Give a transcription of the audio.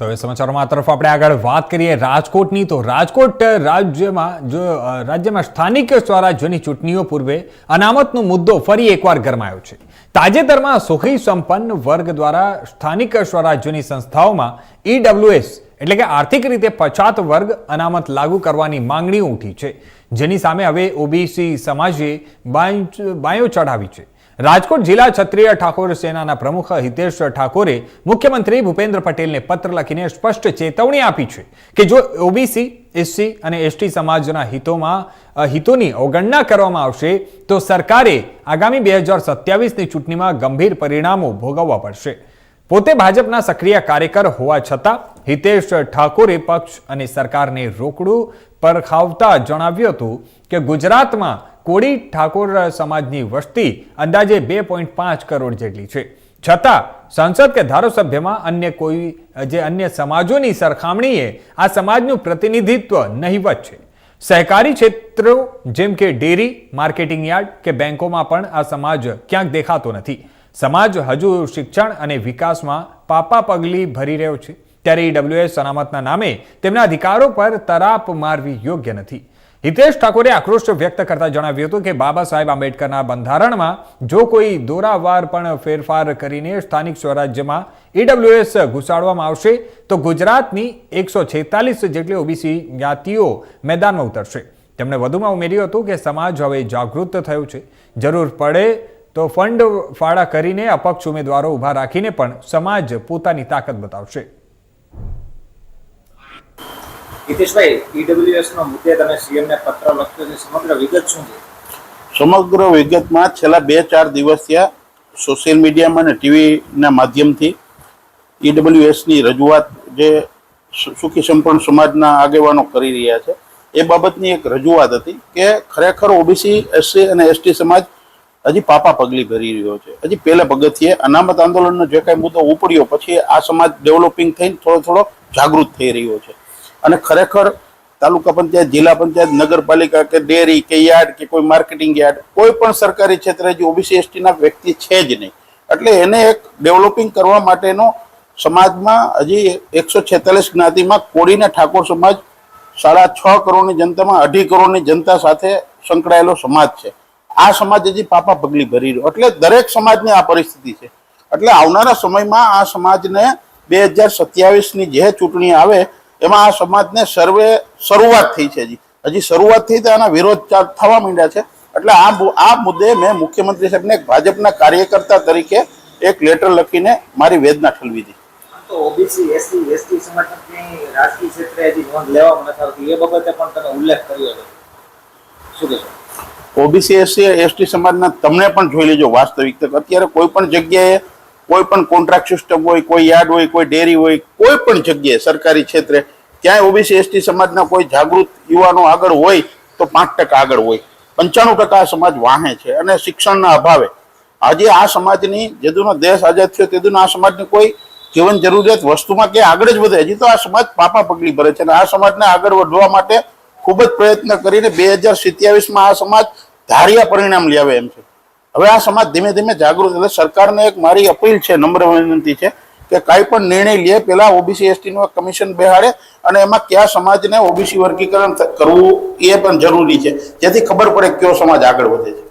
તો હવે સમાચારોમાં તરફ આપણે આગળ વાત કરીએ રાજકોટની. તો રાજકોટ રાજ્યમાં જો રાજ્યમાં સ્થાનિક સ્વરાજ્યની ચૂંટણીઓ પૂર્વે અનામતનો મુદ્દો ફરી એકવાર ગરમાયો છે. તાજેતરમાં સુખી સંપન્ન વર્ગ દ્વારા સ્થાનિક સ્વરાજ્યની સંસ્થાઓમાં ઈડબ્લ્યુએસ એટલે કે આર્થિક રીતે પછાત વર્ગ અનામત લાગુ કરવાની માંગણી ઉઠી છે. જેની સામે હવે ઓબીસી સમાજે બાયો ચઢાવી છે. રાજકોટ જિલ્લા ક્ષત્રિય ઠાકોર સેનાના પ્રમુખ હિતેશ ઠાકોરે મુખ્યમંત્રી ભૂપેન્દ્ર પટેલને પત્ર લખીને સ્પષ્ટ ચેતવણી આપી છે કે જો ઓબીસી એસસી અને એસટી સમાજના હિતોમાં હિતોની અવગણના કરવામાં આવશે, તો સરકારે આગામી બે હજાર સત્યાવીસની ચૂંટણીમાં ગંભીર પરિણામો ભોગવવા પડશે. પોતે ભાજપના સક્રિય કાર્યકર હોવા છતાં હિતેશ ઠાકોરે પક્ષ અને સરકારને રોકડું પરખાવતા જણાવ્યું હતું કે ગુજરાતમાં કોળી ઠાકોર સમાજની વસ્તી અંદાજે બે પોઈન્ટ પાંચ કરોડ જેટલી છે. છતાં સંસદ કે ધારાસભ્યમાં અન્ય કોઈ, જે અન્ય સમાજોની સરખામણીએ આ સમાજનું પ્રતિનિધિત્વ નહીવત છે. સહકારી ક્ષેત્રો જેમ કે ડેરી, માર્કેટિંગ યાર્ડ કે બેંકોમાં પણ આ સમાજ ક્યાંક દેખાતો નથી. સમાજ હજુ શિક્ષણ અને વિકાસમાં પાપા પગલી ભરી રહ્યો છે. ત્યારે ઈડબ્લ્યુએ અનામતના નામે તેમના અધિકારો પર તરાપ મારવી યોગ્ય નથી. હિતેશ ઠાકોરે આક્રોશ વ્યક્ત કરતા જણાવ્યું હતું કે બાબા સાહેબ આંબેડકરના બંધારણમાં જો કોઈ દોરાવાર પણ ફેરફાર કરીને સ્થાનિક સ્વરાજ્યમાં ઈડબ્લ્યુએસ ઘુસાડવામાં આવશે, તો ગુજરાતની એકસો છેતાલીસ જેટલી ઓબીસી જ્ઞાતિઓ મેદાનમાં ઉતરશે. તેમણે વધુમાં ઉમેર્યું હતું કે સમાજ હવે જાગૃત થયો છે. જરૂર પડે તો ફંડ ફાળા કરીને અપક્ષ ઉમેદવારો ઊભા રાખીને પણ સમાજ પોતાની તાકાત બતાવશે. હિતેશભાઈ ઈડબ્લ્યુએસ નો મુદ્દે તમે સીએમને પત્ર લખ્યો સમગ્ર વિગત શું સમગ્ર વિગતમાં છેલ્લા બે ચાર દિવસ થયા સોશિયલ મીડિયામાં અને ટીવીના માધ્યમથી ઈડબ્લ્યુએસની રજૂઆત જે સુખી સંપન્ન સમાજના આગેવાનો કરી રહ્યા છે, એ બાબતની એક રજૂઆત હતી કે ખરેખર ઓબીસી, એસસી અને એસટી સમાજ હજી પાપા પગલી ભરી રહ્યો છે. હજી પહેલા પગથિયે અનામત આંદોલનનો જે કાંઈ મુદ્દો ઉપડ્યો, પછી આ સમાજ ડેવલપિંગ થઈને થોડો થોડો જાગૃત થઈ રહ્યો છે. અને ખરેખર તાલુકા પંચાયત, જિલ્લા પંચાયત, નગરપાલિકા કે ડેરી કે યાર્ડ કે કોઈ માર્કેટિંગ યાર્ડ, કોઈ પણ સરકારી ક્ષેત્રે જે ઓબીસી, એસટીના વ્યક્તિ છે જ નહીં. એટલે એને એક ડેવલપિંગ કરવા માટેનો સમાજમાં હજી એકસો છેતાલીસ જ્ઞાતિમાં કોળીના ઠાકોર સમાજ, સાડા છ કરોડની જનતામાં અઢી કરોડની જનતા સાથે સંકળાયેલો સમાજ છે. આ સમાજ હજી પાપા પગલી ભરી રહ્યો. એટલે દરેક સમાજની આ પરિસ્થિતિ છે. એટલે આવનારા સમયમાં આ સમાજને બે હજાર સત્યાવીસની જે ચૂંટણી આવે એમાં આ સમાજને સર્વે શરૂઆત થઈ છે હજી. હજી શરૂઆતથી આના વિરોધ થવા માંડ્યા છે. એટલે આ આ મુદ્દે મેં મુખ્યમંત્રી સાહેબને એક ભાજપના કાર્યકર્તા તરીકે એક લેટર લખીને મારી વેદના ઠલવી હતી તો ઓબીસી એસસી એસટી સમાજની રાજકીય ક્ષેત્રે હજી નોંધ લેવામાં નથી આવતી. એ બાબતે પણ તમે ઉલ્લેખ કર્યો છે. શું કહેશો? ઓબીસી એસસી એસટી સમાજના તમને પણ જોઈ લેજો વાસ્તવિકતા અત્યારે કોઈ પણ જગ્યાએ કોઈ પણ કોન્ટ્રાક્ટ સિસ્ટમ હોય, કોઈ યાર્ડ હોય, કોઈ ડેરી હોય, કોઈ પણ જગ્યાએ સરકારી ક્ષેત્રે, ક્યાંય ઓબીસી, એસટી સમાજના કોઈ જાગૃત યુવાનો આગળ હોય તો પાંચ ટકા આગળ હોય. પંચાણું ટકા સમાજ વાહે છે અને શિક્ષણના અભાવે. આજે આ સમાજની, જેદુનો દેશ આઝાદ થયો તેદુનો આ સમાજની કોઈ જીવન જરૂરિયાત વસ્તુમાં કે આગળ જ વધે. હજી તો આ સમાજ પાપા પગલી ભરે છે અને આ સમાજને આગળ વધવા માટે ખૂબ જ પ્રયત્ન કરીને બે હજાર સિત્યાવીસમાં આ સમાજ ધાર્યા પરિણામ લાવે એમ છે. હવે આ સમાજ ધીમે ધીમે જાગૃત એટલે સરકારને એક મારી અપીલ છે, નમ્ર વિનંતી છે કે કાંઈ પણ નિર્ણય લે. પહેલાં ઓબીસી, એસટીનું એક કમિશન બેહાડે અને એમાં કયા સમાજને ઓબીસી વર્ગીકરણ કરવું એ પણ જરૂરી છે. જેથી ખબર પડે કયો સમાજ આગળ વધે છે.